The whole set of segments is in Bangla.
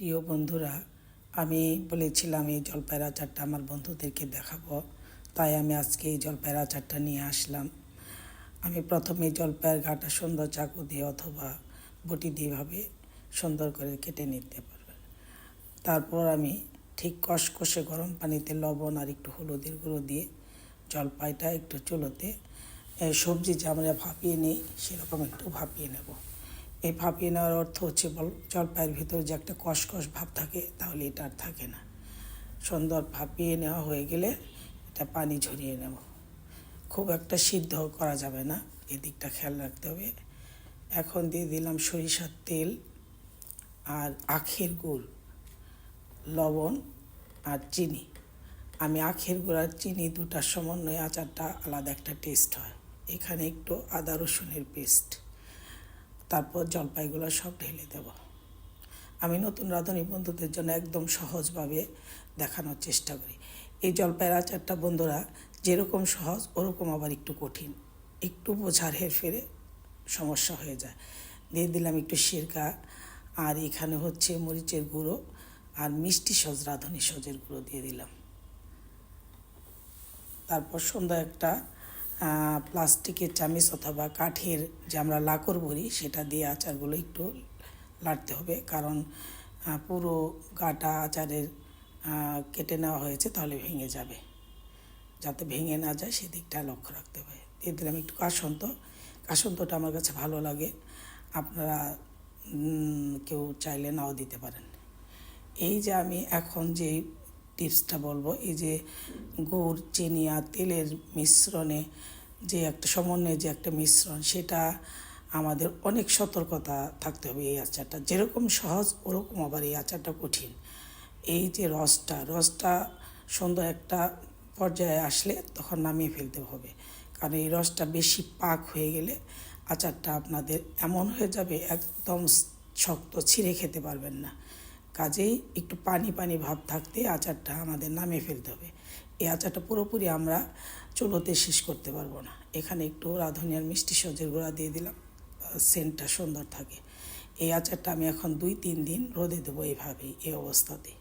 প্রিয় বন্ধুরা, আমি বলেছিলাম এই জলপাইয়ের আচারটা আমার বন্ধুদেরকে দেখাবো, তাই আমি আজকে এই জলপাইয়ের আচারটা নিয়ে আসলাম। আমি প্রথমে জলপাইয়ের গাটা সুন্দর চাকু দিয়ে অথবা বটি দিয়ে ভাবে সুন্দর করে কেটে নিতে পারবেন। তারপর আমি ঠিক কষকষে গরম পানিতে লবণ আর একটু হলুদের গুঁড়ো দিয়ে জলপাইটা একটু চুলোতে সবজি যে আমরা ভাপিয়ে নিই সেরকম একটু ভাপিয়ে নেব। এই ভাপিয়ে নেওয়ার অর্থ হচ্ছে বল জলপাইয়ের ভিতরে যে একটা কষকষ ভাব থাকে, তাহলে এটা আর থাকে না। সুন্দর ভাপিয়ে নেওয়া হয়ে গেলে এটা পানি ঝরিয়ে নেব। খুব একটা সিদ্ধ করা যাবে না এদিকটা খেয়াল রাখতে হবে। এখন দিয়ে দিলাম সরিষার তেল আর আখের গুড়, লবণ আর চিনি। আমি আখের গুড় আর চিনি দুটার সমন্বয়ে আচারটা আলাদা একটা টেস্ট হয়। এখানে একটু আদা রসুনের পেস্ট। তারপর জলপাইগুলো সব ঢেলে দেব। আমি নতুন রাঁধুনি বন্ধুদের জন্য একদম সহজভাবে দেখানোর চেষ্টা করি। এই জলপাইয়ের আচারটা বন্ধুরা যেরকম সহজ, ওরকম আবার একটু কঠিন। একটু বোঝার হেরফেরে সমস্যা হয়ে যায়। দিয়ে দিলাম একটু সিরকা, আর এখানে হচ্ছে মরিচের গুঁড়ো, আর মিষ্টি সজ, রাঁধুনি সজের গুঁড়ো দিয়ে দিলাম। তারপর সন্ধ্যা একটা প্লাস্টিকের চামিচ অথবা কাঠের যে আমরা লাকড় বলি, সেটা দিয়ে আচারগুলো একটু লাড়তে হবে। কারণ পুরো গাটা আচারের কেটে নেওয়া হয়েছে, তাহলে ভেঙে যাবে। যাতে ভেঙে না যায়, সেদিকটা লক্ষ্য রাখতে হবে। দিয়ে দিলাম একটু কাসন্ত। কাসন্তটা আমার কাছে ভালো লাগে। আপনারা কেউ চাইলে নাও দিতে পারেন। এই যে আমি এখন যে টিপসটা বলব, এই যে গুড়, চিনি আর তেলের মিশ্রণে যে একটা সমন্বয়ে যে একটা মিশ্রণ, সেটা আমাদের অনেক সতর্কতা থাকতে হবে এই আচারটা। যেরকম সহজ, ওরকম আবার এই আচারটা কঠিন। এই যে রসটা রসটা সুন্দর একটা পর্যায়ে আসলে তখন নামিয়ে ফেলতে হবে। কারণ এই রসটা বেশি পাক হয়ে গেলে আচারটা আপনাদের এমন হয়ে যাবে, একদম শক্ত, ছিঁড়ে খেতে পারবেন না। কাজেই একটু পানি পানি ভাব থাকতে আচারটা আমাদের নামিয়ে ফেলতে হবে। এই আচারটা পুরোপুরি আমরা চুলোতে শেষ করতে পারব না। এখানে একটু রাঁধুনিয়ার মিষ্টি সজের গুঁড়া দিয়ে দিলাম। সেন্টটা সুন্দর থাকে। এই আচারটা আমি এখন দুই তিন দিন রোদে দেবো এইভাবেই, এই অবস্থাতে।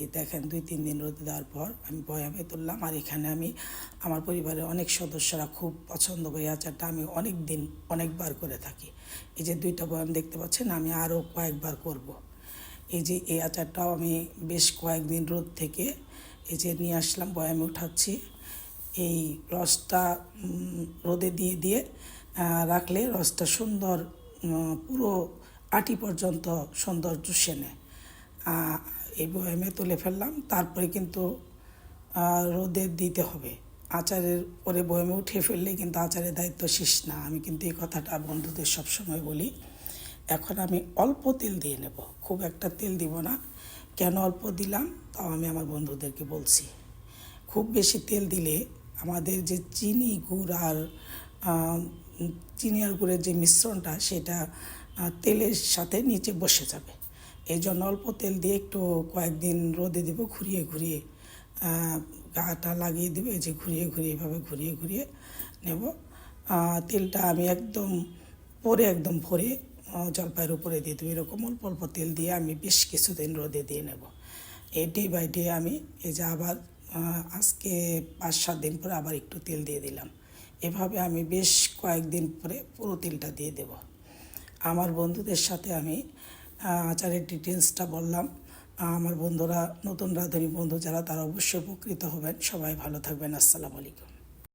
এই দেখেন, দুই তিন দিন রোদে দেওয়ার পর আমি বয়ামে তুললাম। আর এখানে আমি আমার পরিবারের অনেক সদস্যরা খুব পছন্দ করি আচারটা। আমি অনেক দিন অনেকবার করে থাকি। এই যে দুইটা বয়াম দেখতে পাচ্ছেন, আমি আরও কয়েকবার করব। এই যে এই আচারটাও আমি বেশ কয়েকদিন রোদ থেকে এই যে নিয়ে আসলাম, বয়ামে উঠাচ্ছি। এই রসটা রোদে দিয়ে দিয়ে রাখলে রসটা সুন্দর পুরো আটি পর্যন্ত সুন্দর চুষে নেয় এই বয়ামে তুলে ফেললাম, তারপরে কিন্তু রোদে দিতে হবে। আচারের পরে বয়ামে উঠে ফেললে কিন্তু আচারের দায়িত্ব শেষ না। আমি কিন্তু এই কথাটা বন্ধুদের সবসময় বলি। এখন আমি অল্প তেল দিয়ে নেব। খুব একটা তেল দিব না। কেন অল্প দিলাম? তাও আমি আমার বন্ধুদেরকে বলছি। খুব বেশি তেল দিলে আমাদের যে চিনি গুড় আর চিনি আর গুড়ের যে মিশ্রণটা, সেটা তেলের সাথে নিচে বসে যাবে। এই জন্য অল্প তেল দিয়ে একটু কয়েকদিন রোদে দেবো, ঘুরিয়ে ঘুরিয়ে গাটা লাগিয়ে দেবে। যে ঘুরিয়ে ঘুরিয়ে, এভাবে ঘুরিয়ে ঘুরিয়ে নেব। তেলটা আমি একদম, পরে একদম ভরে জলপাইয়ের উপরে দিয়ে দেবো এরকম অল্প অল্প তেল দিয়ে আমি বেশ কিছুদিন রোদে দিয়ে নেব। এই ডে বাই ডে আমি এই যে আবার আজকে পাঁচ সাত দিন পরে আবার একটু তেল দিয়ে দিলাম। এভাবে আমি বেশ কয়েকদিন পরে পুরো তেলটা দিয়ে দেব। আমার বন্ধুদের সাথে আমি আচারের ডিটেলসটা বললাম। আমার বন্ধুরা, নতুন রাঁধুনি বন্ধু যারা, তারা অবশ্যই উপকৃত হবেন। সবাই ভালো থাকবেন। আসসালামু আলাইকুম।